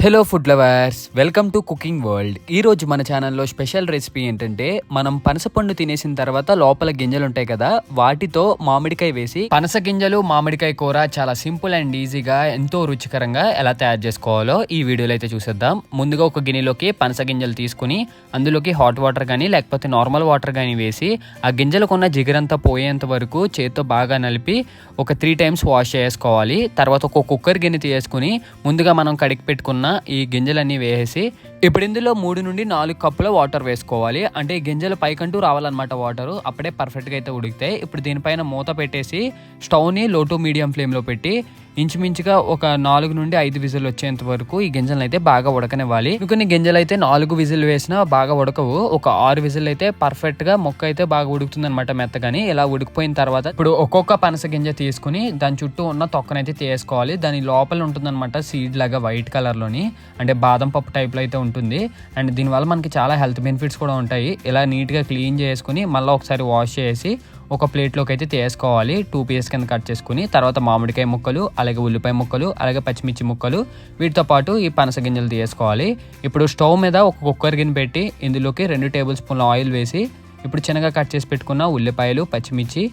Hello food lovers welcome to cooking world ఈరోజు మన ఛానల్లో స్పెషల్ రెసిపీ ఏంటంటే మనం పనసపండు తినేసిన తర్వాత లోపల గింజలు ఉంటాయి కదా వాటితో మామిడికాయ వేసి పనస గింజలు మామిడికాయ కూర చాలా సింపుల్ అండ్ ఈజీగా ఎంతో రుచికరంగా ఎలా తయారు చేసుకోవాలో ఈ వీడియోలో అయితే చూసేద్దాం. ముందుగా ఒక గిన్నెలోకి పనస గింజలు తీసుకుని అందులోకి హాట్ వాటర్ కానీ లేకపోతే నార్మల్ వాటర్ కానీ వేసి ఆ గింజలకు ఉన్న జిగరంతా పోయేంత వరకు చేత్తో బాగా నలిపి ఒక త్రీ టైమ్స్ వాష్ చేసుకోవాలి తర్వాత ఒక కుక్కర్ గిన్నె తీసుకుని ముందుగా మనం కడిగి పెట్టుకున్న ఈ గింజలన్నీ వేసేసి ఇప్పుడు ఇందులో మూడు నుండి నాలుగు కప్పుల వాటర్ వేసుకోవాలి. అంటే గింజలు పైకంటూ రావాలన్నమాట వాటర్. అప్పుడే పర్ఫెక్ట్గా అయితే ఉడికితే ఇప్పుడు దీనిపైన మూత పెట్టేసి స్టవ్ని లో టు మీడియం ఫ్లేమ్లో పెట్టి ఇంచుమించుగా ఒక నాలుగు నుండి ఐదు విజిల్ వచ్చేంత వరకు ఈ గింజలను అయితే బాగా ఉడకనివ్వాలి. కొన్ని గింజలు అయితే నాలుగు విజిల్ వేసినా బాగా ఉడకవు. ఒక ఆరు విజిల్ అయితే పర్ఫెక్ట్గా మొక్క అయితే బాగా ఉడుకుతుంది అనమాట మెత్తగాని. ఇలా ఉడికిపోయిన తర్వాత ఇప్పుడు ఒక్కొక్క పనస గింజ తీసుకుని దాని చుట్టూ ఉన్న తొక్కనైతే తీసుకోవాలి దాని లోపల ఉంటుందన్నమాట సీడ్ లాగా వైట్ కలర్లోని. అంటే బాదం పప్పు టైప్లో అయితే ఉంటుంది. అండ్ దీనివల్ల మనకి చాలా హెల్త్ బెనిఫిట్స్ కూడా ఉంటాయి. ఇలా నీట్గా క్లీన్ చేసుకుని మళ్ళీ ఒకసారి వాష్ చేసి ఒక ప్లేట్లోకి అయితే తీసుకోవాలి టూ పీసెస్ కింద కట్ చేసుకుని తర్వాత మామిడికాయ ముక్కలు అలాగే ఉల్లిపాయ ముక్కలు అలాగే పచ్చిమిర్చి ముక్కలు వీటితో పాటు ఈ పనస గింజలు తీసుకోవాలి ఇప్పుడు స్టవ్ మీద ఒక కుక్కర్ గిన్నె పెట్టి ఇందులోకి రెండు టేబుల్ స్పూన్ల ఆయిల్ వేసి ఇప్పుడు చిన్నగా కట్ చేసి పెట్టుకున్న ఉల్లిపాయలు పచ్చిమిర్చి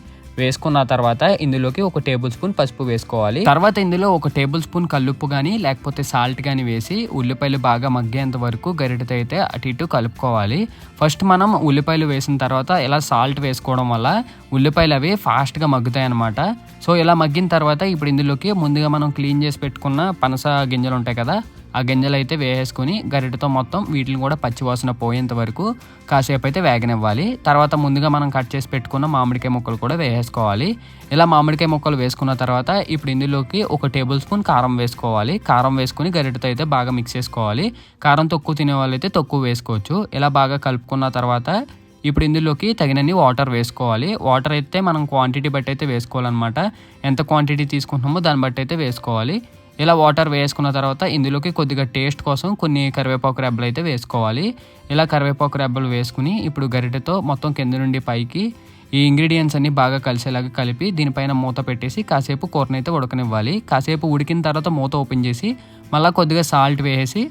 వేసుకున్న తర్వాత ఇందులోకి ఒక టేబుల్ స్పూన్ పసుపు వేసుకోవాలి. తర్వాత ఇందులో ఒక టేబుల్ స్పూన్ కల్లుప్పు కానీ లేకపోతే సాల్ట్ కానీ వేసి ఉల్లిపాయలు బాగా మగ్గేంత వరకు గరిటతో అయితే అటు ఇటు కలుపుకోవాలి. ఫస్ట్ మనం ఉల్లిపాయలు వేసిన తర్వాత ఇలా సాల్ట్ వేసుకోవడం వల్ల ఉల్లిపాయలు అవి ఫాస్ట్గా మగ్గుతాయి అనమాట సో ఇలా మగ్గిన తర్వాత ఇప్పుడు ఇందులోకి ముందుగా మనం క్లీన్ చేసి పెట్టుకున్న పనస గింజలు ఉంటాయి కదా ఆ గింజలు అయితే వేసేసుకొని గరిటతో మొత్తం వీటిని కూడా పచ్చివాసన పోయేంత వరకు కాసేపు అయితే వేగనివ్వాలి. తర్వాత ముందుగా మనం కట్ చేసి పెట్టుకున్న మామిడికాయ ముక్కలు కూడా వేసేసుకోవాలి. ఇలా మామిడికాయ ముక్కలు వేసుకున్న తర్వాత ఇప్పుడు ఇందులోకి ఒక టేబుల్ స్పూన్ కారం వేసుకోవాలి. కారం వేసుకుని గరిటతో అయితే బాగా మిక్స్ చేసుకోవాలి. కారం తక్కువ తినే వాళ్ళైతే తక్కువ వేసుకోవచ్చు. ఇలా బాగా కలుపుకున్న తర్వాత ఇప్పుడు ఇందులోకి తగినన్ని వాటర్ వేసుకోవాలి. వాటర్ అయితే మనం క్వాంటిటీ బట్టి అయితే వేసుకోవాలన్నమాట. ఎంత క్వాంటిటీ తీసుకుంటున్నామో దాన్ని బట్టి అయితే వేసుకోవాలి. ఇలా వాటర్ వేసుకున్న తర్వాత ఇందులోకి కొద్దిగా టేస్ట్ కోసం కొన్ని కరివేపాకు రెబ్బలు అయితే వేసుకోవాలి. ఇలా కరివేపాకు రెబ్బలు వేసుకుని ఇప్పుడు గరిటెతో మొత్తం కింద నుండి పైకి ఈ ఇంగ్రీడియంట్స్ అన్ని బాగా కలిసేలాగా కలిపి దీనిపైన మూత పెట్టేసి కాసేపు కూరనైతే ఉడకనివ్వాలి. కాసేపు ఉడికిన తర్వాత మూత ఓపెన్ చేసి మళ్ళీ కొద్దిగా సాల్ట్ వేసేసి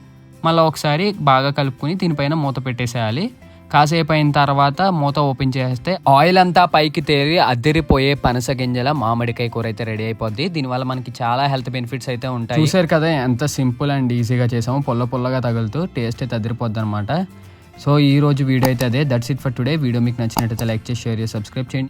మళ్ళీ ఒకసారి బాగా కలుపుకొని దీనిపైన మూత పెట్టేసేయాలి. కాసేపు అయిన తర్వాత మూత ఓపెన్ చేస్తే ఆయిల్ అంతా పైకి తేరి అద్దరిపోయే పనస గింజల మామిడికాయ కూర అయితే రెడీ అయిపోద్ది. దీనివల్ల మనకి చాలా హెల్త్ బెనిఫిట్స్ అయితే ఉంటాయి. చూసారు కదా ఎంత సింపుల్ అండ్ ఈజీగా చేసాము. పొల్ల పొల్లగా తగులుతూ టేస్ట్ అయితే అదిరిపోద్ది అనమాట సో ఈ రోజు వీడియో అయితే అదే. That's it for today video మీకు నచ్చినట్టయితే లైక్ చేసి షేర్ చేసి సబ్స్క్రైబ్ చేయండి.